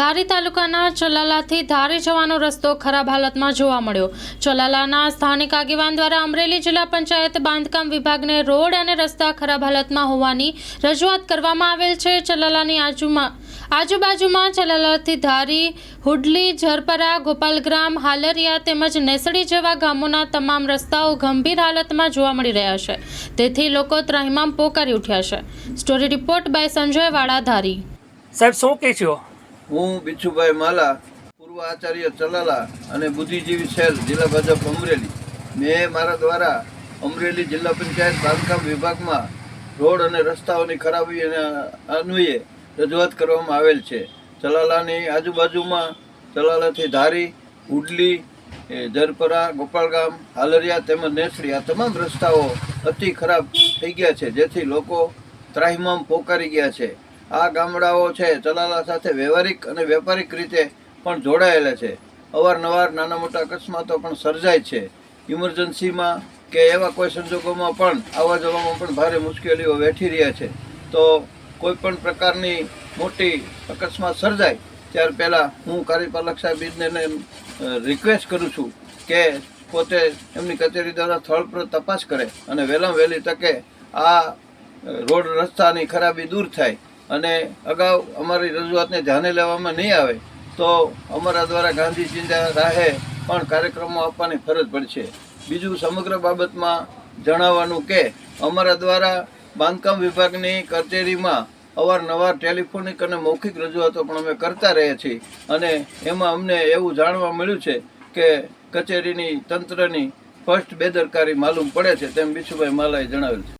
ધારી તાલુકાના ચલાલાથી ધારી જવાનો રસ્તો ખરાબ હાલતમાં જોવા મળ્યો. ચલાલાના સ્થાનિક આગેવાન દ્વારા અમરેલી જિલ્લા પંચાયત બાંધકામ વિભાગને રોડ અને રસ્તા ખરાબ હાલતમાં હોવાની રજૂઆત કરવામાં આવેલ છે. ચલાલાની આજુમાં, આજુબાજુમાં ચલાલાથી ધારી, હુડલી, ઝરપરા, ગોપાલગ્રામ, હાલરિયા તેમજ નેસડી જેવા ગામોના તમામ રસ્તાઓ ગંભીર હાલતમાં જોવા મળી રહ્યા છે. તેથી લોકો ત્રાહિમામ પોકારી ઉઠ્યા છે. સ્ટોરી રિપોર્ટ બાય સંજય વાળા ધારી. સાહેબ, શું કહે છો? હું બિચ્છુભાઈ માલા, પૂર્વ આચાર્ય ચલાલા અને બુદ્ધિજીવી સેલ, જિલ્લા ભાજપ અમરેલી. મેં મારા દ્વારા અમરેલી જિલ્લા પંચાયત બાંધકામ વિભાગમાં રોડ અને રસ્તાઓની ખરાબી અને અન્વયે રજૂઆત કરવામાં આવેલ છે. ચલાલાની આજુબાજુમાં ચલાલાથી ધારી, ઉડલી જરપરા ગોપાલગામ હાલરિયા તેમજ નેસડી આ તમામ રસ્તાઓ અતિ ખરાબ થઈ ગયા છે, જેથી લોકો ત્રાહિમામ પોકારી ગયા છે. આ ગામડાઓ છે, ચલાલા સાથે વ્યવહારિક અને વેપારિક રીતે પણ જોડાયેલા છે. અવારનવાર નાના મોટા અકસ્માતો પણ સર્જાય છે. ઇમરજન્સીમાં કે એવા કોઈ સંજોગોમાં પણ આવવા જવામાં પણ ભારે મુશ્કેલીઓ વેઠી રહ્યા છે. તો કોઈ પણ પ્રકારની મોટી અકસ્માત સર્જાય, ત્યાર પહેલાં હું કાર્યપાલક સાહેબને રિક્વેસ્ટ કરું છું કે પોતે એમની કચેરી દ્વારા સ્થળ પર તપાસ કરે અને વહેલામાં વહેલી તકે આ રોડ રસ્તાની ખરાબી દૂર થાય. અને અગાઉ અમારી રજૂઆતને ધ્યાને લેવામાં નહીં આવે, તો અમારા દ્વારા ગાંધીજીના રાહે પણ કાર્યક્રમો આપવાની ફરજ પડશે. બીજું સમગ્ર બાબતમાં જણાવવાનું કે, અમારા દ્વારા બાંધકામ વિભાગની કચેરીમાં અવારનવાર ટેલિફોનિક અને મૌખિક રજૂઆતો પણ અમે કરતા રહીએ છીએ. અને એમાં અમને એવું જાણવા મળ્યું છે કે કચેરીની તંત્રની ફર્સ્ટ બેદરકારી માલુમ પડે છે તેમ બિશુભાઈ માલાએ જણાવ્યું છે.